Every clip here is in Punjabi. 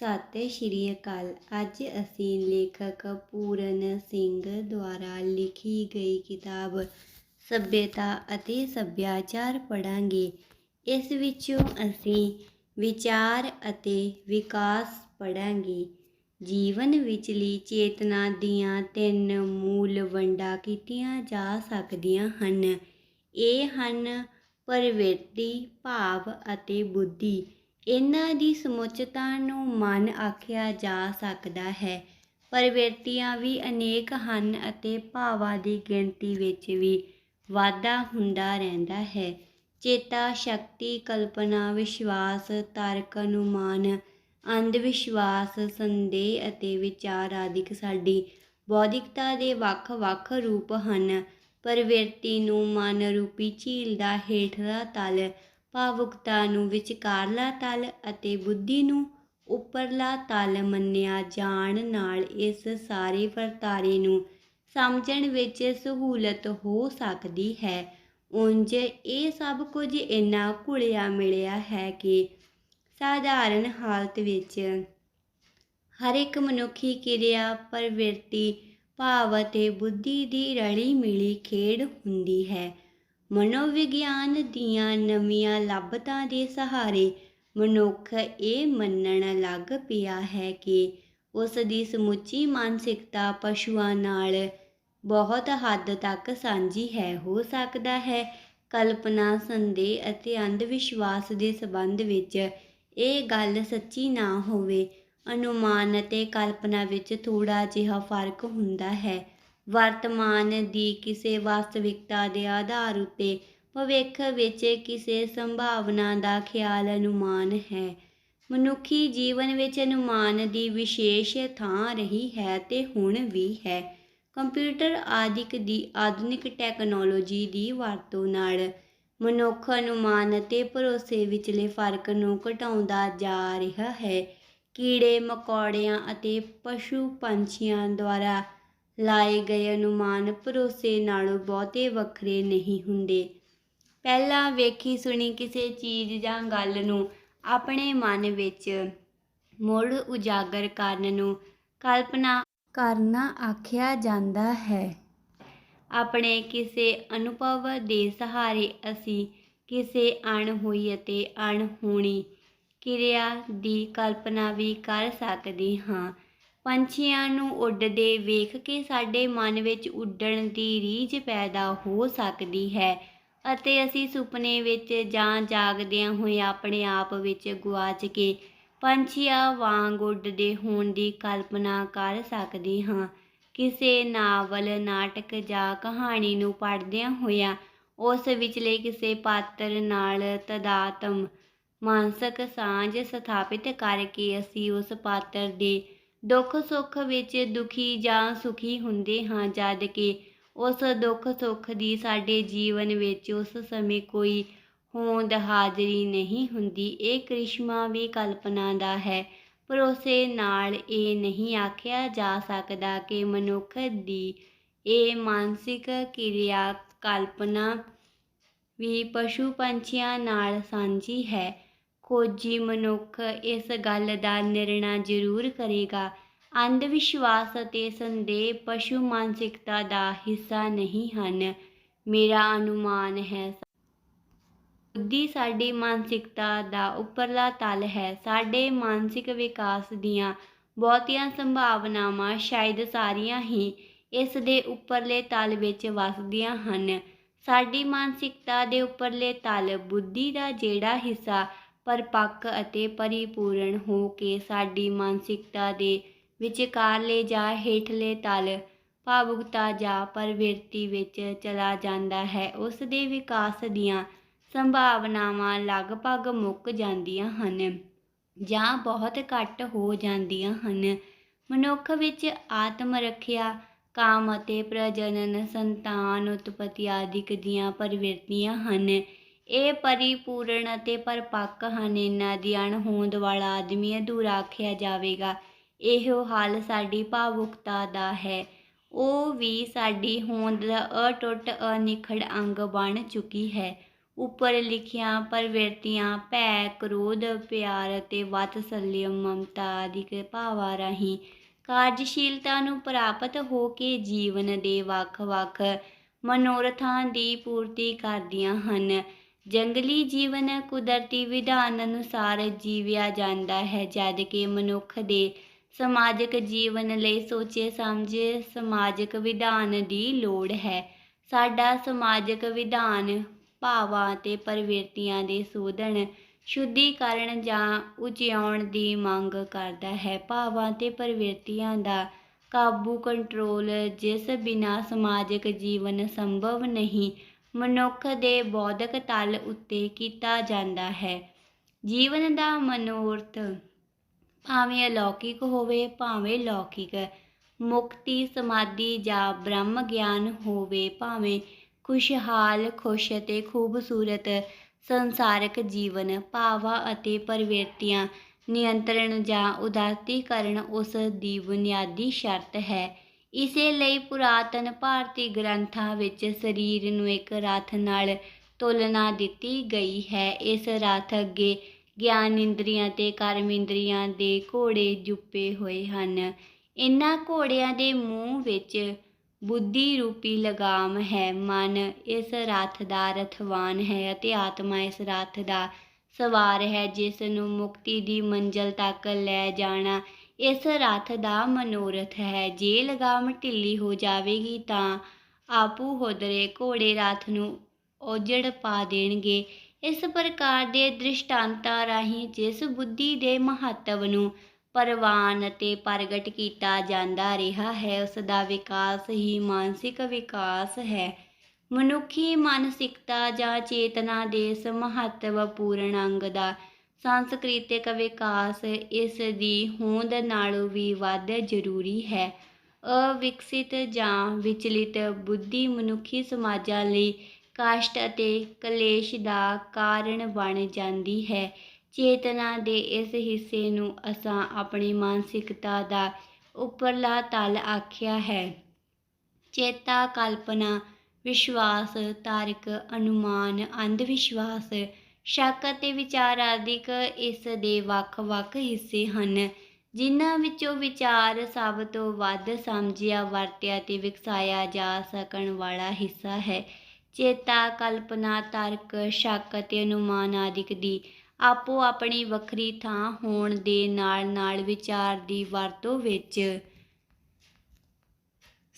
ਸਤਿ ਸ਼੍ਰੀ ਅਕਾਲ। ਅੱਜ ਅਸੀਂ ਲੇਖਕ ਪੂਰਨ ਸਿੰਘ ਦੁਆਰਾ ਲਿਖੀ ਗਈ ਕਿਤਾਬ ਸੱਭਿਅਤਾ ਅਤੇ ਸੱਭਿਆਚਾਰ ਪੜ੍ਹਾਂਗੇ। ਇਸ ਵਿੱਚੋਂ ਅਸੀਂ ਵਿਚਾਰ ਅਤੇ ਵਿਕਾਸ ਪੜ੍ਹਾਂਗੇ। ਜੀਵਨ ਵਿਚਲੀ ਚੇਤਨਾ ਦੀਆਂ ਤਿੰਨ ਮੂਲ ਵੰਡਾਂ ਕੀਤੀਆਂ ਜਾ ਸਕਦੀਆਂ ਹਨ। ਇਹ ਹਨ ਪ੍ਰਵਿਰਤੀ, ਭਾਵ ਅਤੇ ਬੁੱਧੀ। ਇਹਨਾਂ ਦੀ ਸਮੁੱਚਤਾ ਨੂੰ ਮਨ ਆਖਿਆ ਜਾ ਸਕਦਾ ਹੈ। ਪ੍ਰਵਿਰਤੀਆਂ ਵੀ ਅਨੇਕ ਹਨ ਅਤੇ ਭਾਵਾਂ ਦੀ ਗਿਣਤੀ ਵਿੱਚ ਵੀ ਵਾਧਾ ਹੁੰਦਾ ਰਹਿੰਦਾ ਹੈ। ਚੇਤਾ, ਸ਼ਕਤੀ, ਕਲਪਨਾ, ਵਿਸ਼ਵਾਸ, ਤਰਕ, ਅਨੁਮਾਨ ਅੰਧ ਵਿਸ਼ਵਾਸ ਸੰਦੇਹ ਅਤੇ ਵਿਚਾਰ ਆਦਿਕ ਸਾਡੀ ਬੌਧਿਕਤਾ ਦੇ ਵੱਖ-ਵੱਖ ਰੂਪ ਹਨ। ਪ੍ਰਵਿਰਤੀ ਨੂੰ ਮਨ ਰੂਪੀ ਝੀਲ ਦਾ ਹੇਠਲਾ ਤਲ ਭਾਵੁਕਤਾ ਨੂੰ ਵਿਚਕਾਰਲਾ ਤਲ ਅਤੇ ਬੁੱਧੀ ਨੂੰ ਉੱਪਰਲਾ ਤਲ ਮੰਨਿਆ ਜਾਣ ਨਾਲ ਇਸ ਸਾਰੇ ਵਰਤਾਰੇ ਨੂੰ ਸਮਝਣ ਵਿੱਚ ਸਹੂਲਤ ਹੋ ਸਕਦੀ ਹੈ। ਉਂਝ ਇਹ ਸਭ ਕੁਝ ਇੰਨਾ ਘੁਲਿਆ ਮਿਲਿਆ ਹੈ ਕਿ ਸਾਧਾਰਨ ਹਾਲਤ ਵਿੱਚ ਹਰ ਇੱਕ ਮਨੁੱਖੀ ਕਿਰਿਆ, ਪ੍ਰਵਿਰਤੀ, ਭਾਵ ਅਤੇ ਬੁੱਧੀ ਦੀ ਰਲੀ ਮਿਲੀ ਖੇਡ ਹੁੰਦੀ ਹੈ। ਮਨੋਵਿਗਿਆਨ ਦੀਆਂ ਨਵੀਆਂ ਲੱਭਤਾਂ ਦੇ ਸਹਾਰੇ ਮਨੁੱਖ ਇਹ ਮੰਨਣ ਲੱਗ ਪਿਆ ਹੈ ਕਿ ਉਸ ਦੀ ਸਮੁੱਚੀ ਮਾਨਸਿਕਤਾ ਪਸ਼ੂਆਂ ਨਾਲ ਬਹੁਤ ਹੱਦ ਤੱਕ ਸਾਂਝੀ ਹੈ। ਹੋ ਸਕਦਾ ਹੈ ਕਲਪਨਾ, ਸੰਦੇਹ ਅਤੇ ਅੰਧ ਵਿਸ਼ਵਾਸ ਦੇ ਸੰਬੰਧ ਵਿੱਚ ਇਹ ਗੱਲ ਸੱਚੀ ਨਾ ਹੋਵੇ। ਅਨੁਮਾਨ ਅਤੇ ਕਲਪਨਾ ਵਿੱਚ ਥੋੜਾ ਜਿਹਾ ਫ਼ਰਕ ਹੁੰਦਾ ਹੈ। ਵਰਤਮਾਨ ਦੀ ਕਿਸੇ ਵਾਸਤਵਿਕਤਾ ਦੇ ਆਧਾਰ ਉੱਤੇ ਭਵਿੱਖ ਵਿੱਚ ਕਿਸੇ ਸੰਭਾਵਨਾ ਦਾ ਖਿਆਲ ਅਨੁਮਾਨ ਹੈ। ਮਨੁੱਖੀ ਜੀਵਨ ਵਿੱਚ ਅਨੁਮਾਨ ਦੀ ਵਿਸ਼ੇਸ਼ ਥਾਂ ਰਹੀ ਹੈ ਤੇ ਹੁਣ ਵੀ ਹੈ। ਕੰਪਿਊਟਰ ਆਦਿਕ ਦੀ ਆਧੁਨਿਕ ਟੈਕਨੋਲੋਜੀ ਦੀ ਵਰਤੋਂ ਨਾਲ ਮਨੁੱਖ ਅਨੁਮਾਨ ਅਤੇ ਭਰੋਸੇ ਵਿਚਲੇ ਫ਼ਰਕ ਨੂੰ ਘਟਾਉਂਦਾ ਜਾ ਰਿਹਾ ਹੈ। ਕੀੜੇ, ਮਕੌੜਿਆਂ ਅਤੇ ਪਸ਼ੂ ਪੰਛੀਆਂ ਦੁਆਰਾ ਲਾਏ ਗਏ ਅਨੁਮਾਨ ਭਰੋਸੇ ਨਾਲੋਂ ਬਹੁਤੇ ਵੱਖਰੇ ਨਹੀਂ ਹੁੰਦੇ। ਪਹਿਲਾਂ ਵੇਖੀ ਸੁਣੀ ਕਿਸੇ ਚੀਜ਼ ਜਾਂ ਗੱਲ ਨੂੰ ਆਪਣੇ ਮਨ ਵਿੱਚ ਮੁੜ ਉਜਾਗਰ ਕਰਨ ਨੂੰ ਕਲਪਨਾ ਕਰਨਾ ਆਖਿਆ ਜਾਂਦਾ ਹੈ। ਆਪਣੇ ਕਿਸੇ ਅਨੁਭਵ ਦੇ ਸਹਾਰੇ ਅਸੀਂ ਕਿਸੇ ਅਣਹੋਈ ਅਤੇ ਅਣਹੋਣੀ ਕਿਰਿਆ ਦੀ ਕਲਪਨਾ ਵੀ ਕਰ ਸਕਦੇ ਹਾਂ। ਪੰਛੀਆਂ ਨੂੰ ਉੱਡਦੇ ਵੇਖ ਕੇ ਸਾਡੇ ਮਨ ਵਿੱਚ ਉੱਡਣ ਦੀ ਰੀਝ ਪੈਦਾ ਹੋ ਸਕਦੀ ਹੈ ਅਤੇ ਅਸੀਂ ਸੁਪਨੇ ਵਿੱਚ ਜਾਂ ਜਾਗਦਿਆਂ ਹੋਏ ਆਪਣੇ ਆਪ ਵਿੱਚ ਗੁਆਚ ਕੇ ਪੰਛੀਆਂ ਵਾਂਗ ਉੱਡਦੇ ਹੋਣ ਦੀ ਕਲਪਨਾ ਕਰ ਸਕਦੇ ਹਾਂ। ਕਿਸੇ ਨਾਵਲ, ਨਾਟਕ ਜਾਂ ਕਹਾਣੀ ਨੂੰ ਪੜ੍ਹਦਿਆਂ ਹੋਇਆਂ ਉਸ ਵਿਚਲੇ ਕਿਸੇ ਪਾਤਰ ਨਾਲ ਤਦਾਤਮ ਮਾਨਸਿਕ ਸਾਂਝ ਸਥਾਪਿਤ ਕਰਕੇ ਅਸੀਂ ਉਸ ਪਾਤਰ ਦੇ ਦੁੱਖ ਸੁੱਖ ਵਿੱਚ ਦੁਖੀ ਜਾਂ ਸੁਖੀ ਹੁੰਦੇ ਹਾਂ, ਜਦ ਕਿ ਉਸ ਦੁੱਖ ਸੁੱਖ ਦੀ ਸਾਡੇ ਜੀਵਨ ਵਿੱਚ ਉਸ ਸਮੇਂ ਕੋਈ ਹੋਂਦ ਹਾਜ਼ਰੀ ਨਹੀਂ ਹੁੰਦੀ। ਇਹ ਕ੍ਰਿਸ਼ਮਾ ਵੀ ਕਲਪਨਾ ਦਾ ਹੈ। ਭਰੋਸੇ ਨਾਲ ਇਹ ਨਹੀਂ ਆਖਿਆ ਜਾ ਸਕਦਾ ਕਿ ਮਨੁੱਖ ਦੀ ਇਹ ਮਾਨਸਿਕ ਕਿਰਿਆ ਕਲਪਨਾ ਵੀ ਪਸ਼ੂ ਪੰਛੀਆਂ ਨਾਲ ਸਾਂਝੀ ਹੈ। ਖੋਜੀ ਮਨੁੱਖ ਇਸ ਗੱਲ ਦਾ ਨਿਰਣਾ ਜ਼ਰੂਰ ਕਰੇਗਾ ਅੰਧ ਵਿਸ਼ਵਾਸ ਅਤੇ ਸੰਦੇਹ ਪਸ਼ੂ ਮਾਨਸਿਕਤਾ ਦਾ ਹਿੱਸਾ ਨਹੀਂ ਹਨ। ਮੇਰਾ ਅਨੁਮਾਨ ਹੈ, ਬੁੱਧੀ ਸਾਡੀ ਮਾਨਸਿਕਤਾ ਦਾ ਉੱਪਰਲਾ ਤਲ ਹੈ। ਸਾਡੇ ਮਾਨਸਿਕ ਵਿਕਾਸ ਦੀਆਂ ਬਹੁਤੀਆਂ ਸੰਭਾਵਨਾਵਾਂ ਸ਼ਾਇਦ ਸਾਰੀਆਂ ਹੀ ਇਸ ਦੇ ਉੱਪਰਲੇ ਤਲ ਵਿੱਚ ਵਸਦੀਆਂ ਹਨ। ਸਾਡੀ ਮਾਨਸਿਕਤਾ ਦੇ ਉੱਪਰਲੇ ਤਲ ਬੁੱਧੀ ਦਾ ਜਿਹੜਾ ਹਿੱਸਾ ਪਰਿਪੱਕ ਅਤੇ ਪਰਿਪੂਰਨ ਹੋ ਕੇ ਸਾਡੀ ਮਾਨਸਿਕਤਾ ਦੇ ਵਿਚਕਾਰਲੇ ਜਾਂ ਹੇਠਲੇ ਤਲ ਭਾਵੁਕਤਾ ਜਾਂ ਪਰਵਿਰਤੀ ਵਿੱਚ ਚਲਾ ਜਾਂਦਾ ਹੈ, ਉਸ ਦੇ ਵਿਕਾਸ ਦੀਆਂ ਸੰਭਾਵਨਾਵਾਂ ਲਗਭਗ ਮੁੱਕ ਜਾਂਦੀਆਂ ਹਨ ਜਾਂ ਬਹੁਤ ਘੱਟ ਹੋ ਜਾਂਦੀਆਂ ਹਨ। ਮਨੁੱਖ ਵਿੱਚ ਆਤਮ ਰੱਖਿਆ, ਕਾਮ ਅਤੇ ਪ੍ਰਜਨਨ ਸੰਤਾਨ, ਉਤਪਤੀ ਆਦਿਕ ਦੀਆਂ ਪ੍ਰਵਿਰਤੀਆਂ ਹਨ। ਇਹ ਪਰਿਪੂਰਨ ਅਤੇ ਪਰਪੱਕ ਹਨ। ਇਹਨਾਂ ਦੀ ਅਣਹੋਂਦ ਵਾਲਾ ਆਦਮੀ ਅਧੂਰਾ ਆਖਿਆ ਜਾਵੇਗਾ, ਇਹੋ ਹਾਲ ਸਾਡੀ ਭਾਵੁਕਤਾ ਦਾ ਹੈ। ਉਹ ਵੀ ਸਾਡੀ ਹੋਂਦ ਦਾ ਅਟੁੱਟ, ਅਨਿਖੜ ਅੰਗ ਬਣ ਚੁੱਕੀ ਹੈ। ਉੱਪਰ ਲਿਖੀਆਂ ਪ੍ਰਵਿਰਤੀਆਂ, ਭੈ, ਕ੍ਰੋਧ, ਪਿਆਰ ਅਤੇ ਵਾਤਸଲ୍ਯ ਮਮਤਾ ਆਦਿ ਭਾਵਾਂ ਰਾਹੀਂ ਕਾਰਜਸ਼ੀਲਤਾ ਨੂੰ ਪ੍ਰਾਪਤ ਹੋ ਕੇ ਜੀਵਨ ਦੇ ਵੱਖ-ਵੱਖ ਮਨੋਰਥਾਂ ਦੀ ਪੂਰਤੀ ਕਰਦੀਆਂ ਹਨ। ਜੰਗਲੀ ਜੀਵਨ ਕੁਦਰਤੀ ਵਿਧਾਨ ਅਨੁਸਾਰ ਜੀਵਿਆ ਜਾਂਦਾ ਹੈ, ਜਦ ਕਿ ਮਨੁੱਖ ਦੇ ਸਮਾਜਿਕ ਜੀਵਨ ਲਈ ਸੋਚੇ ਸਮਝੇ ਸਮਾਜਿਕ ਵਿਧਾਨ ਦੀ ਲੋੜ ਹੈ। ਸਾਡਾ ਸਮਾਜਿਕ ਵਿਧਾਨ ਭਾਵਾਂ ਅਤੇ ਪ੍ਰਵਿਰਤੀਆਂ ਦੇ ਸੋਧਣ, ਸ਼ੁੱਧੀਕਰਨ ਜਾਂ ਉਚਿਆਉਣ ਦੀ ਮੰਗ ਕਰਦਾ ਹੈ। ਭਾਵਾਂ ਤੇ ਪ੍ਰਵਿਰਤੀਆਂ ਦਾ ਕਾਬੂ ਕੰਟਰੋਲ ਜਿਸ ਬਿਨਾ ਸਮਾਜਿਕ ਜੀਵਨ ਸੰਭਵ ਨਹੀਂ ਮਨੁੱਖ ਦੇ ਬੌਧਿਕ ਤਲ ਉੱਤੇ ਕੀਤਾ ਜਾਂਦਾ ਹੈ। ਜੀਵਨ ਦਾ ਮਨੋਰਥ ਭਾਵੇਂ ਅਲੌਕਿਕ ਹੋਵੇ, ਭਾਵੇਂ ਲੌਕਿਕ, ਮੁਕਤੀ, ਸਮਾਧੀ ਜਾਂ ਬ੍ਰਹਮ ਗਿਆਨ ਹੋਵੇ, ਭਾਵੇਂ ਖੁਸ਼ਹਾਲ, ਖੁਸ਼ ਅਤੇ ਖੂਬਸੂਰਤ ਸੰਸਾਰਕ ਜੀਵਨ, ਭਾਵਾਂ ਅਤੇ ਪ੍ਰਵਿਰਤੀਆਂ, ਨਿਯੰਤਰਣ ਜਾਂ ਉਦਾਸੀਕਰਨ ਉਸ ਦੀ ਬੁਨਿਆਦੀ ਸ਼ਰਤ ਹੈ। ਇਸੇ ਲਈ ਪੁਰਾਤਨ ਭਾਰਤੀ ਗ੍ਰੰਥਾਂ ਵਿੱਚ ਸਰੀਰ ਨੂੰ ਇੱਕ ਰਥ ਨਾਲ ਤੁਲਨਾ ਦਿੱਤੀ ਗਈ ਹੈ। ਇਸ ਰਥ ਅੱਗੇ ਗਿਆਨ ਇੰਦਰੀਆਂ ਤੇ ਕਰਮ ਇੰਦਰੀਆਂ ਦੇ ਘੋੜੇ ਜੁੱਪੇ ਹੋਏ ਹਨ। ਇਨ੍ਹਾਂ ਘੋੜਿਆਂ ਦੇ ਮੂੰਹ ਵਿੱਚ ਬੁੱਧੀ ਰੂਪੀ ਲਗਾਮ ਹੈ। ਮਨ ਇਸ ਰਥ ਦਾ ਰਥਵਾਨ ਹੈ ਅਤੇ ਆਤਮਾ ਇਸ ਰਥ ਦਾ ਸਵਾਰ ਹੈ, ਜਿਸ ਨੂੰ ਮੁਕਤੀ ਦੀ ਮੰਜ਼ਲ ਤੱਕ ਲੈ ਜਾਣਾ ਇਸ ਰਥ ਦਾ ਮਨੋਰਥ ਹੈ। ਜੇ ਲਗਾਮ ਢਿੱਲੀ ਹੋ ਜਾਵੇਗੀ ਤਾਂ ਆਪੂ ਹੋਦਰੇ ਘੋੜੇ ਰਥ ਨੂੰ ਉਜੜ ਪਾ ਦੇਣਗੇ। ਇਸ ਪ੍ਰਕਾਰ ਦੇ ਦ੍ਰਿਸ਼ਟਾਂਤਾਂ ਰਾਹੀਂ ਜਿਸ ਬੁੱਧੀ ਦੇ ਮਹੱਤਵ ਨੂੰ ਪ੍ਰਵਾਨ ਅਤੇ ਪ੍ਰਗਟ ਕੀਤਾ ਜਾਂਦਾ ਰਿਹਾ ਹੈ, ਉਸ ਦਾ ਵਿਕਾਸ ਹੀ ਮਾਨਸਿਕ ਵਿਕਾਸ ਹੈ। ਮਨੁੱਖੀ ਮਾਨਸਿਕਤਾ ਜਾਂ ਚੇਤਨਾ ਦੇ ਇਸ ਮਹੱਤਵਪੂਰਨ ਅੰਗ ਦਾ ਸੰਸਕ੍ਰਿਤਿਕ ਵਿਕਾਸ ਇਸ ਦੀ ਹੋਂਦ ਨਾਲੋਂ ਵੀ ਵੱਧ ਜ਼ਰੂਰੀ ਹੈ। ਅਵਿਕਸਿਤ ਜਾਂ ਵਿਚਲਿਤ ਬੁੱਧੀ ਮਨੁੱਖੀ ਸਮਾਜਾਂ ਲਈ ਕਸ਼ਟ ਅਤੇ ਕਲੇਸ਼ ਦਾ ਕਾਰਨ ਬਣ ਜਾਂਦੀ ਹੈ। ਚੇਤਨਾ ਦੇ ਇਸ ਹਿੱਸੇ ਨੂੰ ਅਸਾਂ ਆਪਣੀ ਮਾਨਸਿਕਤਾ ਦਾ ਉੱਪਰਲਾ ਤਲ ਆਖਿਆ ਹੈ। ਚੇਤਾ ਕਲਪਨਾ, ਵਿਸ਼ਵਾਸ, ਤਾਰਕ, ਅਨੁਮਾਨ ਅੰਧ ਵਿਸ਼ਵਾਸ ਸ਼ੱਕ ਅਤੇ ਵਿਚਾਰ ਆਦਿਕ ਇਸ ਦੇ ਵੱਖ-ਵੱਖ ਹਿੱਸੇ ਹਨ, ਜਿਨ੍ਹਾਂ ਵਿੱਚੋਂ ਵਿਚਾਰ ਸਭ ਤੋਂ ਵੱਧ ਸਮਝਿਆ, ਵਰਤਿਆ ਤੇ ਵਿਕਸਾਇਆ ਜਾ ਸਕਣ ਵਾਲਾ ਹਿੱਸਾ ਹੈ। ਚੇਤਾ, ਕਲਪਨਾ, ਤਰਕ, ਸ਼ੱਕ ਅਤੇ ਅਨੁਮਾਨ ਆਦਿਕ ਦੀ ਆਪੋ ਆਪਣੀ ਵੱਖਰੀ ਥਾਂ ਹੋਣ ਦੇ ਨਾਲ ਨਾਲ ਵਿਚਾਰ ਦੀ ਵਰਤੋਂ ਵਿੱਚ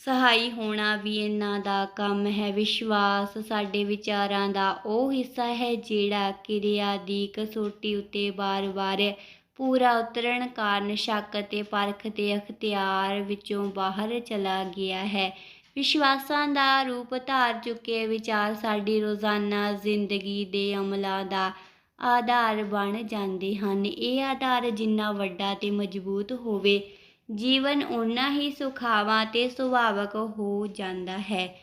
ਸਹਾਈ ਹੋਣਾ ਵੀ ਇਹਨਾਂ ਦਾ ਕੰਮ ਹੈ, ਵਿਸ਼ਵਾਸ ਸਾਡੇ ਵਿਚਾਰਾਂ ਦਾ ਉਹ ਹਿੱਸਾ ਹੈ, ਜਿਹੜਾ ਕਿਰਿਆ ਦੀ ਕਸੌਟੀ ਉੱਤੇ ਵਾਰ-ਵਾਰ ਪੂਰਾ ਉਤਰਨ ਕਾਰਨ ਸ਼ੱਕ ਅਤੇ ਪਰਖ ਦੇ ਅਖਤਿਆਰ ਵਿੱਚੋਂ ਬਾਹਰ ਚਲਾ ਗਿਆ ਹੈ। ਵਿਸ਼ਵਾਸਾਂ ਦਾ ਰੂਪ ਧਾਰ ਚੁੱਕੇ ਵਿਚਾਰ ਸਾਡੀ ਰੋਜ਼ਾਨਾ ਜ਼ਿੰਦਗੀ ਦੇ ਅਮਲਾਂ ਦਾ ਆਧਾਰ ਬਣ ਜਾਂਦੇ ਹਨ। ਇਹ ਆਧਾਰ ਜਿੰਨਾ ਵੱਡਾ ਤੇ ਮਜ਼ਬੂਤ ਹੋਵੇ ਜੀਵਨ ਉਨਾ ਹੀ ਸੁਖਾਵਾਂ ਤੇ ਸੁਭਾਵਕ ਹੋ ਜਾਂਦਾ ਹੈ।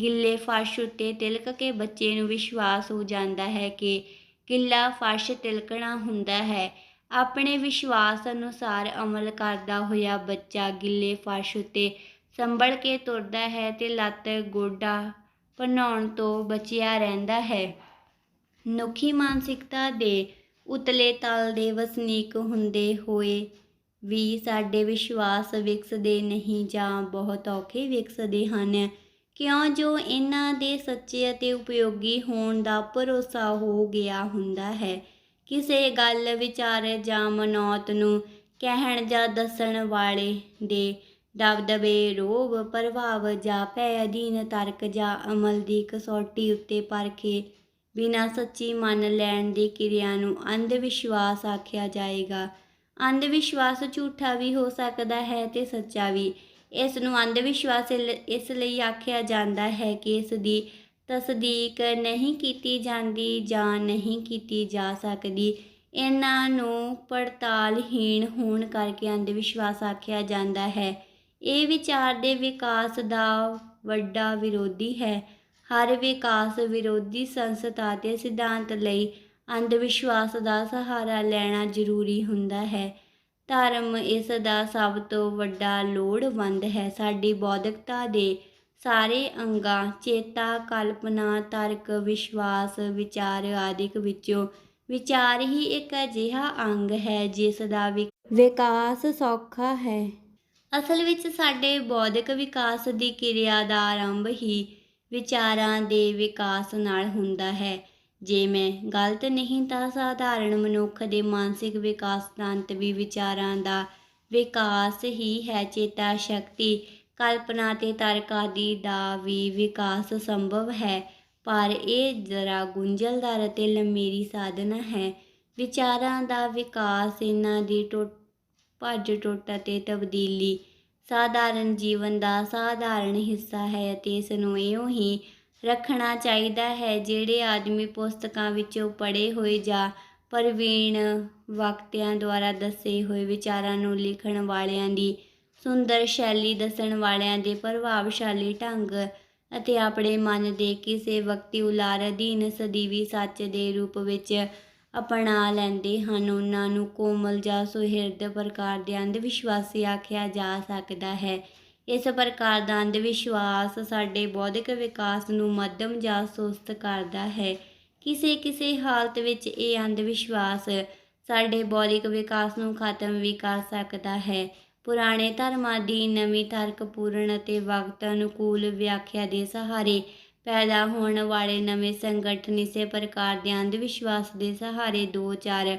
ਗਿੱਲੇ ਫਰਸ਼ ਉੱਤੇ ਤਿਲਕ ਕੇ ਬੱਚੇ ਨੂੰ ਵਿਸ਼ਵਾਸ ਹੋ ਜਾਂਦਾ ਹੈ ਕਿ ਗਿੱਲਾ ਫਰਸ਼ ਤਿਲਕਣਾ ਹੁੰਦਾ ਹੈ। ਆਪਣੇ ਵਿਸ਼ਵਾਸ ਅਨੁਸਾਰ ਅਮਲ ਕਰਦਾ ਹੋਇਆ ਬੱਚਾ ਗਿੱਲੇ ਫਰਸ਼ ਉੱਤੇ ਸੰਭਲ ਕੇ ਤੁਰਦਾ ਹੈ ਤੇ ਲੱਤ ਗੋਡਾ ਭਨਾਉਣ ਤੋਂ ਬਚਿਆ ਰਹਿੰਦਾ ਹੈ। ਮਨੁੱਖੀ ਮਾਨਸਿਕਤਾ ਦੇ ਉਤਲੇ ਤਲ ਦੇ ਵਸਨੀਕ ਹੁੰਦੇ ਹੋਏ ਵੀ ਸਾਡੇ ਵਿਸ਼ਵਾਸ ਵਿਕਸਦੇ ਨਹੀਂ ਜਾਂ ਬਹੁਤ ਔਖੇ ਵਿਕਸਦੇ ਹਨ। ਕਿਉਂ? ਜੋ ਇਹਨਾਂ ਦੇ ਸੱਚੇ ਅਤੇ ਉਪਯੋਗੀ ਹੋਣ ਦਾ ਭਰੋਸਾ ਹੋ ਗਿਆ ਹੁੰਦਾ ਹੈ। ਕਿਸੇ ਗੱਲ ਵਿਚਾਰ ਜਾਂ ਮਨੌਤ ਨੂੰ ਕਹਿਣ ਜਾਂ ਦੱਸਣ ਵਾਲੇ ਦੇ ਦਬਦਬੇ, ਰੋਗ, ਪ੍ਰਭਾਵ ਜਾਂ ਭੈ ਅਧੀਨ ਤਰਕ ਜਾਂ ਅਮਲ ਦੀ ਕਸੌਟੀ ਉੱਤੇ ਪਰਖੇ ਬਿਨਾਂ ਸੱਚੀ ਮੰਨ ਲੈਣ ਦੀ ਕਿਰਿਆ ਨੂੰ ਅੰਧ ਵਿਸ਼ਵਾਸ ਆਖਿਆ ਜਾਏਗਾ। ਅੰਧ ਵਿਸ਼ਵਾਸ ਝੂਠਾ ਵੀ ਹੋ ਸਕਦਾ ਹੈ ਤੇ ਸੱਚਾ ਵੀ। ਇਸ ਨੂੰ ਅੰਧ ਵਿਸ਼ਵਾਸ ਇਸ ਲਈ ਆਖਿਆ ਜਾਂਦਾ ਹੈ ਕਿ ਇਸ ਦੀ ਤਸਦੀਕ ਨਹੀਂ ਕੀਤੀ ਜਾਂਦੀ ਜਾਂ ਨਹੀਂ ਕੀਤੀ ਜਾ ਸਕਦੀ। ਇਹਨਾਂ ਨੂੰ ਪੜਤਾਲਹੀਣ ਹੋਣ ਕਰਕੇ ਅੰਧ ਵਿਸ਼ਵਾਸ ਆਖਿਆ ਜਾਂਦਾ ਹੈ। ਇਹ ਵਿਚਾਰ ਦੇ ਵਿਕਾਸ ਦਾ ਵੱਡਾ ਵਿਰੋਧੀ ਹੈ। ਹਰ ਵਿਕਾਸ ਵਿਰੋਧੀ ਸੰਸਥਾ ਤੇ ਸਿਧਾਂਤ ਲਈ ਅੰਧ ਵਿਸ਼ਵਾਸ ਦਾ ਸਹਾਰਾ ਲੈਣਾ ਜ਼ਰੂਰੀ ਹੁੰਦਾ ਹੈ। ਧਰਮ ਇਸ ਦਾ ਸਭ ਤੋਂ ਵੱਡਾ ਲੋੜਵੰਦ ਹੈ। ਸਾਡੀ ਬੌਧਿਕਤਾ ਦੇ ਸਾਰੇ ਅੰਗਾਂ, ਚੇਤਾ, ਕਲਪਨਾ, ਤਰਕ, ਵਿਸ਼ਵਾਸ, ਵਿਚਾਰ ਆਦਿਕ ਵਿੱਚੋਂ ਵਿਚਾਰ ਹੀ ਇੱਕ ਅਜਿਹਾ ਅੰਗ ਹੈ ਜਿਸ ਦਾ ਵਿ- ਵਿਕਾਸ ਸੌਖਾ ਹੈ। ਅਸਲ ਵਿੱਚ ਸਾਡੇ ਬੌਧਿਕ ਵਿਕਾਸ ਦੀ ਕਿਰਿਆ ਦਾ ਆਰੰਭ ਹੀ ਵਿਚਾਰਾਂ ਦੇ ਵਿਕਾਸ ਨਾਲ ਹੁੰਦਾ ਹੈ। ਜੇ ਮੈਂ ਗਲਤ ਨਹੀਂ ਤਾਂ ਸਾਧਾਰਣ ਮਨੁੱਖ ਦੇ ਮਾਨਸਿਕ ਵਿਕਾਸ ਦਾ ਅੰਤ ਵੀ ਵਿਚਾਰਾਂ ਦਾ ਵਿਕਾਸ ਹੀ ਹੈ। ਚੇਤਾ ਸ਼ਕਤੀ, ਕਲਪਨਾ ਤੇ ਤਰਕ ਆਦਿ ਦਾ ਵੀ ਵਿਕਾਸ ਸੰਭਵ ਹੈ। ਪਰ ਇਹ ਜ਼ਰਾ ਗੁੰਝਲਦਾਰ ਅਤੇ ਲੰਮੇਰੀ ਸਾਧਨਾ ਹੈ। ਵਿਚਾਰਾਂ ਦਾ ਵਿਕਾਸ ਇਹਨਾਂ ਦੀ ਟੁੱਟ, ਭੱਜ ਟੁੱਟ ਅਤੇ ਤਬਦੀਲੀ ਸਾਧਾਰਨ ਜੀਵਨ ਦਾ ਸਾਧਾਰਨ ਹਿੱਸਾ ਹੈ ਅਤੇ ਇਸ ਨੂੰ ਇਉਂ ਹੀ ਰੱਖਣਾ ਚਾਹੀਦਾ ਹੈ। ਜਿਹੜੇ ਆਦਮੀ ਪੁਸਤਕਾਂ ਵਿੱਚੋਂ ਪੜ੍ਹੇ ਹੋਏ ਜਾਂ ਪ੍ਰਵੀਣ ਵਕਤਿਆਂ ਦੁਆਰਾ ਦੱਸੇ ਹੋਏ ਵਿਚਾਰਾਂ ਨੂੰ ਲਿਖਣ ਵਾਲਿਆਂ ਦੀ ਸੁੰਦਰ ਸ਼ੈਲੀ ਦੱਸਣ ਵਾਲਿਆਂ ਦੇ ਪ੍ਰਭਾਵਸ਼ਾਲੀ ਢੰਗ ਅਤੇ ਆਪਣੇ ਮਨ ਦੇ ਕਿਸੇ ਵਕਤੀ ਉਲਾਰ ਅਧੀਨ ਸਦੀਵੀ ਸੱਚ ਦੇ ਰੂਪ ਵਿੱਚ ਅਪਣਾ ਲੈਂਦੇ ਹਨ, ਉਹਨਾਂ ਨੂੰ ਕੋਮਲ ਜਾਂ ਸੁਹਿਰਦ ਪ੍ਰਕਾਰ ਦੇ ਅੰਧ ਵਿਸ਼ਵਾਸੀ ਆਖਿਆ ਜਾ ਸਕਦਾ ਹੈ। ਇਸ ਪ੍ਰਕਾਰ ਦਾ ਅੰਧ ਵਿਸ਼ਵਾਸ ਸਾਡੇ ਬੌਧਿਕ ਵਿਕਾਸ ਨੂੰ ਮੱਧਮ ਜਾਂ ਸੁਸਤ ਕਰਦਾ ਹੈ। ਕਿਸੇ ਕਿਸੇ ਹਾਲਤ ਵਿੱਚ ਇਹ ਅੰਧ ਵਿਸ਼ਵਾਸ ਸਾਡੇ ਬੌਧਿਕ ਵਿਕਾਸ ਨੂੰ ਖਤਮ ਵੀ ਕਰ ਸਕਦਾ ਹੈ। ਪੁਰਾਣੇ ਧਰਮਾਂ ਦੀ ਨਵੀਂ ਤਰਕਪੂਰਨ ਅਤੇ ਵਕਤ ਅਨੁਕੂਲ ਵਿਆਖਿਆ ਦੇ ਸਹਾਰੇ ਪੈਦਾ ਹੋਣ ਵਾਲੇ ਨਵੇਂ ਸੰਗਠਨ ਇਸੇ ਪ੍ਰਕਾਰ ਦੇ ਅੰਧ ਵਿਸ਼ਵਾਸ ਦੇ ਸਹਾਰੇ ਦੋ ਚਾਰ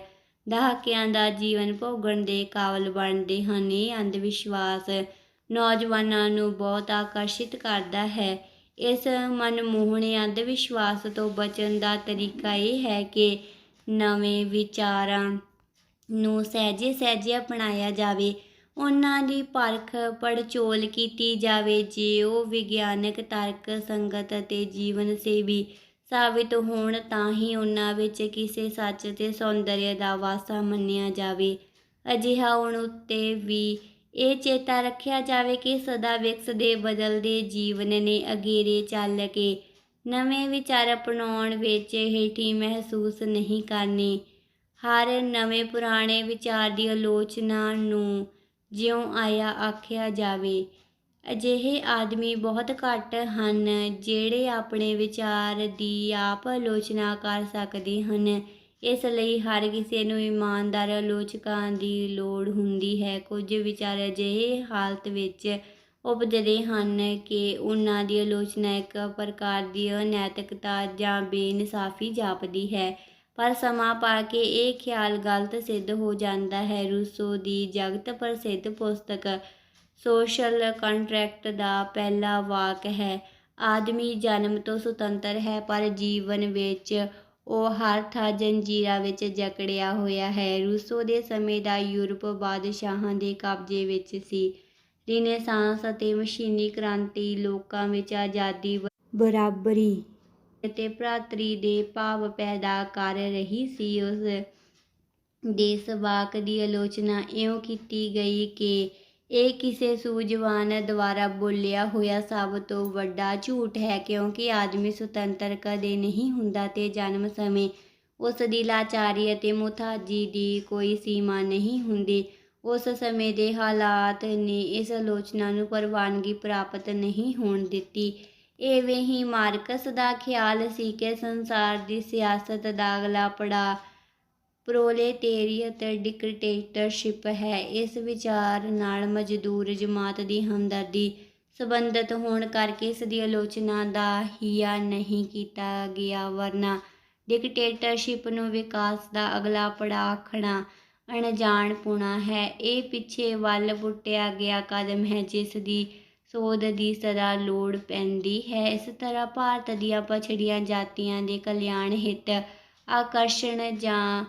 ਦਹਾਕਿਆਂ ਦਾ ਜੀਵਨ ਭੋਗਣ ਦੇ ਕਾਬਲ ਬਣਦੇ ਹਨ। ਇਹ ਅੰਧ ਵਿਸ਼ਵਾਸ ਨੌਜਵਾਨਾਂ ਨੂੰ ਬਹੁਤ ਆਕਰਸ਼ਿਤ ਕਰਦਾ ਹੈ। ਇਸ ਮਨਮੋਹਣੇ ਅੰਧ ਵਿਸ਼ਵਾਸ ਤੋਂ ਬਚਣ ਦਾ ਤਰੀਕਾ ਇਹ ਹੈ ਕਿ ਨਵੇਂ ਵਿਚਾਰਾਂ ਨੂੰ ਸਹਿਜੇ ਸਹਿਜੇ ਅਪਣਾਇਆ ਜਾਵੇ। ਉਹਨਾਂ ਦੀ ਪਰਖ ਪੜਚੋਲ ਕੀਤੀ ਜਾਵੇ, ਜੇ ਉਹ ਵਿਗਿਆਨਕ, ਤਰਕ, ਸੰਗਤ ਅਤੇ ਜੀਵਨ ਸੇਵੀ ਸਾਬਿਤ ਹੋਣ, ਤਾਂ ਹੀ ਉਹਨਾਂ ਵਿੱਚ ਕਿਸੇ ਸੱਚ ਤੇ ਸੌਂਦਰਯ ਦਾ ਵਾਸਾ ਮੰਨਿਆ ਜਾਵੇ। ਅਜਿਹਾ ਹੁਣ ਉੱਤੇ ਵੀ ਇਹ ਚੇਤਾ ਰੱਖਿਆ ਜਾਵੇ ਕਿ ਸਦਾ ਵਿਕਸਦੇ ਬਦਲਦੇ ਜੀਵਨ ਨੇ ਅਗੇਰੇ ਚੱਲ ਕੇ ਨਵੇਂ ਵਿਚਾਰ ਅਪਣਾਉਣ ਵਿੱਚ ਹੇਠੀ ਮਹਿਸੂਸ ਨਹੀਂ ਕਰਨੀ। ਹਰ ਨਵੇਂ ਪੁਰਾਣੇ ਵਿਚਾਰ ਦੀ ਆਲੋਚਨਾ ਨੂੰ ਜਿਉਂ ਆਇਆ ਆਖਿਆ ਜਾਵੇ। ਅਜਿਹੇ ਆਦਮੀ ਬਹੁਤ ਘੱਟ ਹਨ ਜਿਹੜੇ ਆਪਣੇ ਵਿਚਾਰ ਦੀ ਆਪ ਆਲੋਚਨਾ ਕਰ ਸਕਦੇ ਹਨ। ਇਸ ਲਈ ਹਰ ਕਿਸੇ ਨੂੰ ਇਮਾਨਦਾਰ ਆਲੋਚਕਾਂ ਦੀ ਲੋੜ ਹੁੰਦੀ ਹੈ। ਕੁਝ ਵਿਚਾਰ ਅਜਿਹੇ ਹਾਲਤ ਵਿੱਚ ਉਪਜਦੇ ਹਨ ਕਿ ਉਹਨਾਂ ਦੀ ਆਲੋਚਨਾ ਇੱਕ ਪ੍ਰਕਾਰ ਦੀ ਅਨੈਤਿਕਤਾ ਜਾਂ ਬੇਇਨਸਾਫੀ ਜਾਪਦੀ ਹੈ। ਪਰ ਸਮਾਂ ਪਾ ਕੇ ਇਹ ਖਿਆਲ ਗਲਤ ਸਿੱਧ ਹੋ ਜਾਂਦਾ ਹੈ। ਰੂਸੋ ਦੀ ਜਗਤ ਪ੍ਰਸਿੱਧ ਪੁਸਤਕ ਸੋਸ਼ਲ ਕੰਟਰੈਕਟ ਦਾ ਪਹਿਲਾ ਵਾਕ ਹੈ। ਆਦਮੀ ਜਨਮ ਤੋਂ ਸੁਤੰਤਰ ਹੈ, ਪਰ ਜੀਵਨ ਵਿੱਚ ਉਹ ਹਰ ਥਾਂ ਜੰਜੀਰਾਂ ਵਿੱਚ ਜਕੜਿਆ ਹੋਇਆ ਹੈ। ਰੂਸੋ ਦੇ ਸਮੇਂ ਦਾ ਯੂਰਪ ਬਾਦਸ਼ਾਹਾਂ ਦੇ ਕਬਜ਼ੇ ਵਿੱਚ ਸੀ। ਰਿਨੇਸਾਂਸ ਅਤੇ ਮਸ਼ੀਨੀ ਕ੍ਰਾਂਤੀ ਲੋਕਾਂ ਵਿੱਚ ਆਜ਼ਾਦੀ ਬਰਾਬਰੀ ਅਤੇ ਭਰਾਤਰੀ ਦੇ ਭਾਵ ਪੈਦਾ ਕਰ ਰਹੀ ਸੀ। ਉਸ ਦੇ ਸਵਾਕ ਦੀ ਆਲੋਚਨਾ ਇਉਂ ਕੀਤੀ ਗਈ ਕਿ ਇਹ ਕਿਸੇ ਸੂਝਵਾਨ ਦੁਆਰਾ ਬੋਲਿਆ ਹੋਇਆ ਸਭ ਤੋਂ ਵੱਡਾ ਝੂਠ ਹੈ, ਕਿਉਂਕਿ ਆਦਮੀ ਸੁਤੰਤਰ ਕਦੇ ਨਹੀਂ ਹੁੰਦਾ ਤੇ ਜਨਮ ਸਮੇਂ ਉਸ ਦੀ ਲਾਚਾਰੀ ਅਤੇ ਮੁਤਾਜੀ ਦੀ ਕੋਈ ਸੀਮਾ ਨਹੀਂ ਹੁੰਦੀ। ਉਸ ਸਮੇਂ ਦੇ ਹਾਲਾਤ ਨੇ ਇਸ ਆਲੋਚਨਾ ਨੂੰ ਪ੍ਰਵਾਨਗੀ ਪ੍ਰਾਪਤ ਨਹੀਂ ਹੋਣ ਦਿੱਤੀ। ਐਵੇਂ ਹੀ ਮਾਰਕਸ ਦਾ ਖਿਆਲ ਸੀ ਕਿ ਸੰਸਾਰ ਦੀ ਸਿਆਸਤ ਦਾ ਅਗਲਾ ਪੜਾਅ ਪ੍ਰੋਲੇਟੇਰੀਅਤ ਡਿਕਟੇਟਰਸ਼ਿਪ ਹੈ। ਇਸ ਵਿਚਾਰ ਨਾਲ ਮਜ਼ਦੂਰ ਜਮਾਤ ਦੀ ਹਮਦਰਦੀ ਸੰਬੰਧਿਤ ਹੋਣ ਕਰਕੇ ਇਸ ਦੀ ਆਲੋਚਨਾ ਦਾ ਹਿਆ ਨਹੀਂ ਕੀਤਾ ਗਿਆ, ਵਰਨਾ ਡਿਕਟੇਟਰਸ਼ਿਪ ਨੂੰ ਵਿਕਾਸ ਦਾ ਅਗਲਾ ਪੜਾਅ ਆਖਣਾ ਅਣਜਾਣਪੁਣਾ ਹੈ। ਇਹ ਪਿੱਛੇ ਵੱਲ ਪੁੱਟਿਆ ਗਿਆ ਕਦਮ ਹੈ ਜਿਸ ਦੀ ਸੋਧ ਦੀ ਸਦਾ ਲੋੜ ਪੈਂਦੀ ਹੈ। ਇਸ ਤਰ੍ਹਾਂ ਭਾਰਤ ਦੀਆਂ ਪਛੜੀਆਂ ਜਾਤੀਆਂ ਦੇ ਕਲਿਆਣ ਹਿੱਤ ਆਕਰਸ਼ਣ ਜਾਂ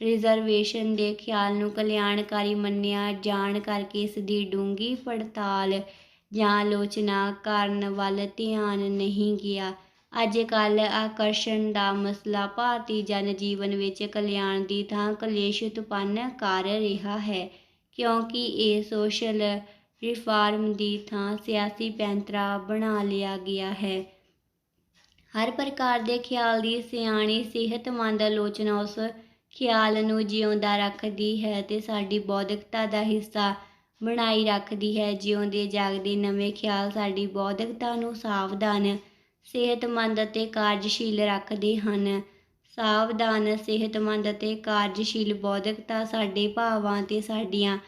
ਰਿਜ਼ਰਵੇਸ਼ਨ ਦੇ ਖਿਆਲ ਨੂੰ ਕਲਿਆਣਕਾਰੀ ਮੰਨਿਆ ਜਾਣ ਕਰਕੇ ਇਸ ਦੀ ਡੂੰਘੀ ਪੜਤਾਲ ਜਾਂ ਆਲੋਚਨਾ ਕਰਨ ਵੱਲ ਧਿਆਨ ਨਹੀਂ ਗਿਆ। ਅੱਜ ਕੱਲ੍ਹ ਆਕਰਸ਼ਣ ਦਾ ਮਸਲਾ ਭਾਰਤੀ ਜਨ ਜੀਵਨ ਵਿੱਚ ਕਲਿਆਣ ਦੀ ਥਾਂ ਕਲੇਸ਼ ਉਤਪੰਨ ਕਰ ਰਿਹਾ ਹੈ, ਕਿਉਂਕਿ ਇਹ ਸੋਸ਼ਲ ਰਿਫਾਰਮ ਦੀ ਥਾਂ ਸਿਆਸੀ ਪੈਂਤਰਾ ਬਣਾ ਲਿਆ ਗਿਆ ਹੈ। ਹਰ ਪ੍ਰਕਾਰ ਦੇ ਖਿਆਲ ਦੀ ਸਿਆਣੀ ਸਿਹਤਮੰਦ ਆਲੋਚਨਾ ਉਸ ਖਿਆਲ ਨੂੰ ਜਿਉਂਦਾ ਰੱਖਦੀ ਹੈ ਤੇ ਸਾਡੀ ਬੌਧਿਕਤਾ ਦਾ ਹਿੱਸਾ ਬਣਾਈ ਰੱਖਦੀ ਹੈ। ਜਿਉਂਦੇ ਜਾਗਦੇ ਨਵੇਂ ਖਿਆਲ ਸਾਡੀ ਬੌਧਿਕਤਾ ਨੂੰ ਸਾਵਧਾਨ, ਸਿਹਤਮੰਦ ਅਤੇ ਕਾਰਜਸ਼ੀਲ ਰੱਖਦੇ ਹਨ। ਸਾਵਧਾਨ, ਸਿਹਤਮੰਦ ਅਤੇ ਕਾਰਜਸ਼ੀਲ ਬੌਧਿਕਤਾ ਸਾਡੇ ਭਾਵਾਂ ਤੇ ਸਾਡੀਆਂ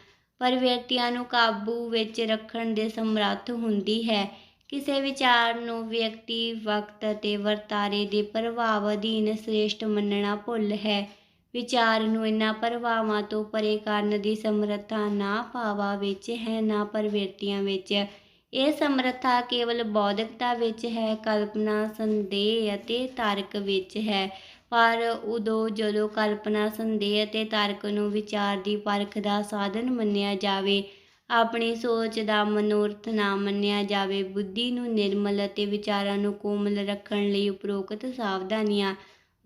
ਪ੍ਰਵਿਰਤੀਆਂ ਨੂੰ ਕਾਬੂ ਵਿੱਚ ਰੱਖਣ ਦੇ ਸਮਰੱਥ ਹੁੰਦੀ ਹੈ। ਕਿਸੇ ਵਿਚਾਰ ਨੂੰ ਵਿਅਕਤੀ ਵਕਤ ਅਤੇ ਵਰਤਾਰੇ ਦੇ ਪ੍ਰਭਾਵ ਅਧੀਨ ਸ੍ਰੇਸ਼ਟ ਮੰਨਣਾ ਭੁੱਲ ਹੈ। ਵਿਚਾਰ ਨੂੰ ਇਨ੍ਹਾਂ ਪ੍ਰਭਾਵਾਂ ਤੋਂ ਪਰੇ ਕਰਨ ਦੀ ਸਮਰੱਥਾ ਨਾ ਭਾਵਾਂ ਵਿੱਚ ਹੈ, ਨਾ ਪ੍ਰਵਿਰਤੀਆਂ ਵਿੱਚ। ਇਹ ਸਮਰੱਥਾ ਕੇਵਲ ਬੌਧਿਕਤਾ ਵਿੱਚ ਹੈ, ਕਲਪਨਾ, ਸੰਦੇਹ ਅਤੇ ਤਰਕ ਵਿੱਚ ਹੈ। ਪਰ ਉਦੋਂ ਜਦੋਂ ਕਲਪਨਾ, ਸੰਦੇਹ ਅਤੇ ਤਰਕ ਨੂੰ ਵਿਚਾਰ ਦੀ ਪਰਖ ਦਾ ਸਾਧਨ ਮੰਨਿਆ ਜਾਵੇ, ਆਪਣੀ ਸੋਚ ਦਾ ਮਨੋਰਥ ਨਾ ਮੰਨਿਆ ਜਾਵੇ, ਬੁੱਧੀ ਨੂੰ ਨਿਰਮਲ ਅਤੇ ਵਿਚਾਰਾਂ ਨੂੰ ਕੋਮਲ ਰੱਖਣ ਲਈ ਉਪਰੋਕਤ ਸਾਵਧਾਨੀਆਂ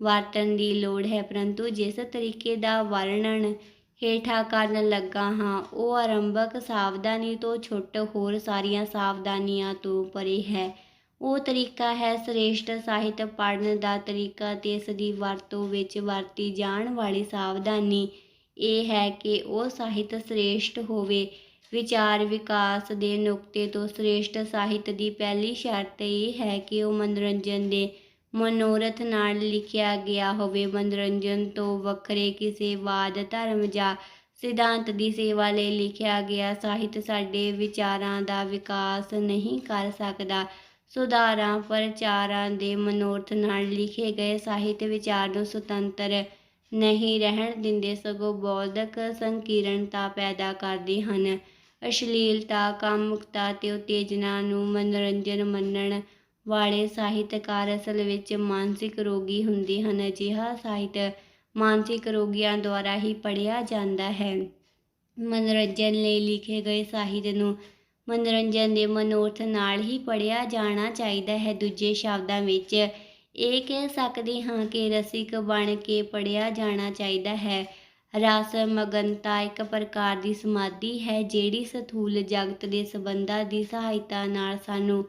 ਵਰਤਣ ਦੀ ਲੋੜ ਹੈ, ਪਰੰਤੂ ਜਿਸ ਤਰੀਕੇ ਦਾ ਵਰਣਨ ਹੇਠਾਂ ਕਰਨ ਲੱਗਾ ਹਾਂ, ਉਹ ਆਰੰਭਕ ਸਾਵਧਾਨੀ ਤੋਂ ਛੁੱਟ ਹੋਰ ਸਾਰੀਆਂ ਸਾਵਧਾਨੀਆਂ ਤੋਂ ਪਰੇ ਹੈ। ਉਹ ਤਰੀਕਾ ਹੈ ਸ੍ਰੇਸ਼ਟ ਸਾਹਿਤ ਪੜ੍ਹਨ ਦਾ ਤਰੀਕਾ ਤੇ ਇਸ ਦੀ ਵਰਤੋਂ ਵਿੱਚ ਵਰਤੀ ਜਾਣ ਵਾਲੀ ਸਾਵਧਾਨੀ। ਇਹ ਹੈ ਕਿ ਉਹ ਸਾਹਿਤ ਸ੍ਰੇਸ਼ਟ ਹੋਵੇ। ਵਿਚਾਰ ਵਿਕਾਸ ਦੇ ਨੁਕਤੇ ਤੋਂ ਸ੍ਰੇਸ਼ਟ ਸਾਹਿਤ ਦੀ ਪਹਿਲੀ ਸ਼ਰਤ ਇਹ ਹੈ ਕਿ ਉਹ ਮਨੋਰੰਜਨ ਦੇ ਮਨੋਰਥ ਨਾਲ ਲਿਖਿਆ ਗਿਆ ਹੋਵੇ, ਮਨੋਰੰਜਨ ਤੋਂ ਵੱਖਰੇ ਕਿਸੇ ਵਾਦ, ਧਰਮ ਜਾਂ ਸਿਧਾਂਤ ਦੀ ਸੇਵਾ ਲਈ ਲਿਖਿਆ ਗਿਆ ਸਾਹਿਤ ਸਾਡੇ ਵਿਚਾਰਾਂ ਦਾ ਵਿਕਾਸ ਨਹੀਂ ਕਰ ਸਕਦਾ। ਸੁਧਾਰਾਂ, ਪ੍ਰਚਾਰਾਂ ਦੇ ਮਨੋਰਥ ਨਾਲ ਲਿਖੇ ਗਏ ਸਾਹਿਤ ਵਿਚਾਰ ਨੂੰ ਸੁਤੰਤਰ ਨਹੀਂ ਰਹਿਣ ਦਿੰਦੇ, ਸਗੋਂ ਬੌਧਿਕ ਸੰਕੀਰਣਤਾ ਪੈਦਾ ਕਰਦੇ ਹਨ। ਅਸ਼ਲੀਲਤਾ, ਕਾਮੁਕਤਾ ਤੇ ਉਤੇਜਨਾ ਨੂੰ ਮਨੋਰੰਜਨ ਮੰਨਣ ਵਾਲੇ ਸਾਹਿਤਕਾਰ ਅਸਲ ਵਿੱਚ ਮਾਨਸਿਕ ਰੋਗੀ ਹੁੰਦੇ ਹਨ, ਅਜਿਹਾ ਸਾਹਿਤ ਮਾਨਸਿਕ ਰੋਗੀਆਂ ਦੁਆਰਾ ਹੀ ਪੜ੍ਹਿਆ ਜਾਂਦਾ ਹੈ। ਮਨੋਰੰਜਨ ਲਈ ਲਿਖੇ ਗਏ ਸਾਹਿਤ ਨੂੰ ਮਨੋਰੰਜਨ ਦੇ ਮਨੋਰਥ ਨਾਲ ਹੀ ਪੜ੍ਹਿਆ ਜਾਣਾ ਚਾਹੀਦਾ ਹੈ। ਦੂਜੇ ਸ਼ਬਦਾਂ ਵਿੱਚ, ਇਹ ਕਹਿ ਸਕਦੇ ਹਾਂ ਕਿ ਰਸਿਕ ਬਣ ਕੇ ਪੜ੍ਹਿਆ ਜਾਣਾ ਚਾਹੀਦਾ ਹੈ। ਰਸ, ਮਗਨਤਾ ਇੱਕ ਪ੍ਰਕਾਰ ਦੀ ਸਮਾਧੀ ਹੈ, ਜਿਹੜੀ ਸਥੂਲ ਜਗਤ ਦੇ ਸੰਬੰਧਾਂ ਦੀ ਸਹਾਇਤਾ ਨਾਲ ਸਾਨੂੰ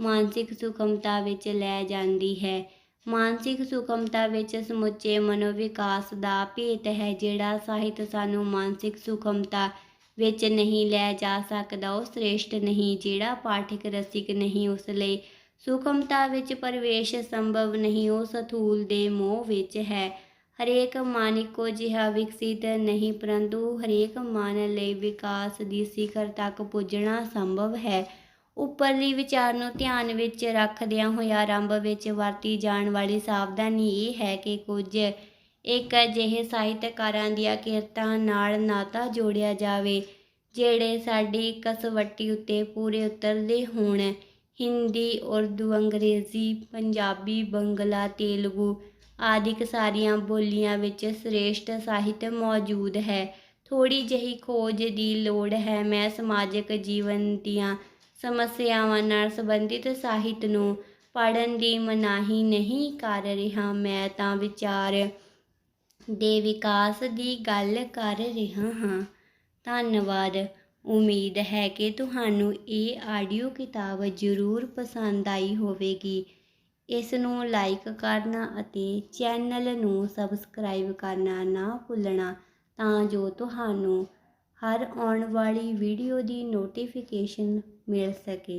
ਮਾਨਸਿਕ ਸੁਖਮਤਾ ਵਿੱਚ ਲੈ ਜਾਂਦੀ ਹੈ। ਮਾਨਸਿਕ ਸੁਖਮਤਾ ਵਿੱਚ ਸਮੁੱਚੇ ਮਨੋਵਿਕਾਸ ਦਾ ਭੇਤ ਹੈ, ਜਿਹੜਾ ਸਾਹਿਤ ਸਾਨੂੰ ਮਾਨਸਿਕ ਸੁਖਮਤਾ ਵਿੱਚ ਨਹੀਂ ਲੈ ਜਾ ਸਕਦਾ। ਉਹ ਸ੍ਰੇਸ਼ਟ ਨਹੀਂ, ਜਿਹੜਾ ਪਾਠਕ ਰਸਿਕ ਨਹੀਂ, ਉਸ ਲਈ ਸੁਖਮਤਾ ਵਿੱਚ ਪ੍ਰਵੇਸ਼ ਸੰਭਵ ਨਹੀਂ, ਉਹ ਸਥੂਲ ਦੇ ਮੋਹ ਵਿੱਚ ਹੈ। ਹਰੇਕ ਮਨ ਇੱਕੋ ਜਿਹਾ ਵਿਕਸਿਤ ਨਹੀਂ, ਪਰੰਤੂ ਹਰੇਕ ਮਨ ਲਈ ਵਿਕਾਸ ਦੀ ਸਿਖਰ ਤੱਕ ਪੁੱਜਣਾ ਸੰਭਵ ਹੈ। ਉੱਪਰਲੀ ਵਿਚਾਰ ਨੂੰ ਧਿਆਨ ਵਿੱਚ ਰੱਖਦਿਆਂ ਹੋਇਆ ਆਰੰਭ ਵਿੱਚ ਵਰਤੀ ਜਾਣ ਵਾਲੀ ਸਾਵਧਾਨੀ ਇਹ ਹੈ ਕਿ ਕੁਝ ਇੱਕ ਅਜਿਹੇ ਸਾਹਿਤਕਾਰਾਂ ਦੀਆਂ ਕਿਰਤਾਂ ਨਾਲ ਨਾਤਾ ਜੋੜਿਆ ਜਾਵੇ, ਜਿਹੜੇ ਸਾਡੀ ਕਸਵੱਟੀ ਉੱਤੇ ਪੂਰੇ ਉਤਰਦੇ ਹੋਣ। ਹਿੰਦੀ, ਉਰਦੂ, ਅੰਗਰੇਜ਼ੀ, ਪੰਜਾਬੀ, ਬੰਗਲਾ, ਤੇਲਗੂ ਆਦਿਕ ਸਾਰੀਆਂ ਬੋਲੀਆਂ ਵਿੱਚ ਸ੍ਰੇਸ਼ਟ ਸਾਹਿਤ ਮੌਜੂਦ ਹੈ। ਥੋੜੀ ਜਿਹੀ ਖੋਜ ਦੀ ਲੋੜ ਹੈ। ਮੈਂ ਸਮਾਜਿਕ ਜੀਵਨ ਦੀਆਂ ਸਮੱਸਿਆਵਾਂ ਨਾਲ ਸੰਬੰਧਿਤ ਸਾਹਿਤ ਨੂੰ ਪੜ੍ਹਨ ਦੀ ਮਨਾਹੀ ਨਹੀਂ ਕਰ ਰਿਹਾ। ਮੈਂ ਤਾਂ ਵਿਚਾਰ ਦੇ ਵਿਕਾਸ ਦੀ ਗੱਲ ਕਰ ਰਿਹਾ ਹਾਂ। ਧੰਨਵਾਦ। ਉਮੀਦ ਹੈ ਕਿ ਤੁਹਾਨੂੰ ਇਹ ਆਡੀਓ ਕਿਤਾਬ ਜ਼ਰੂਰ ਪਸੰਦ ਆਈ ਹੋਵੇਗੀ। ਇਸ ਨੂੰ ਲਾਈਕ ਕਰਨਾ ਅਤੇ ਚੈਨਲ ਨੂੰ ਸਬਸਕ੍ਰਾਈਬ ਕਰਨਾ ਨਾ ਭੁੱਲਣਾ ਤਾਂ ਜੋ ਤੁਹਾਨੂੰ ਹਰ ਆਉਣ ਵਾਲੀ ਵੀਡੀਓ ਦੀ ਨੋਟੀਫਿਕੇਸ਼ਨ ਮਿਲ ਸਕੇ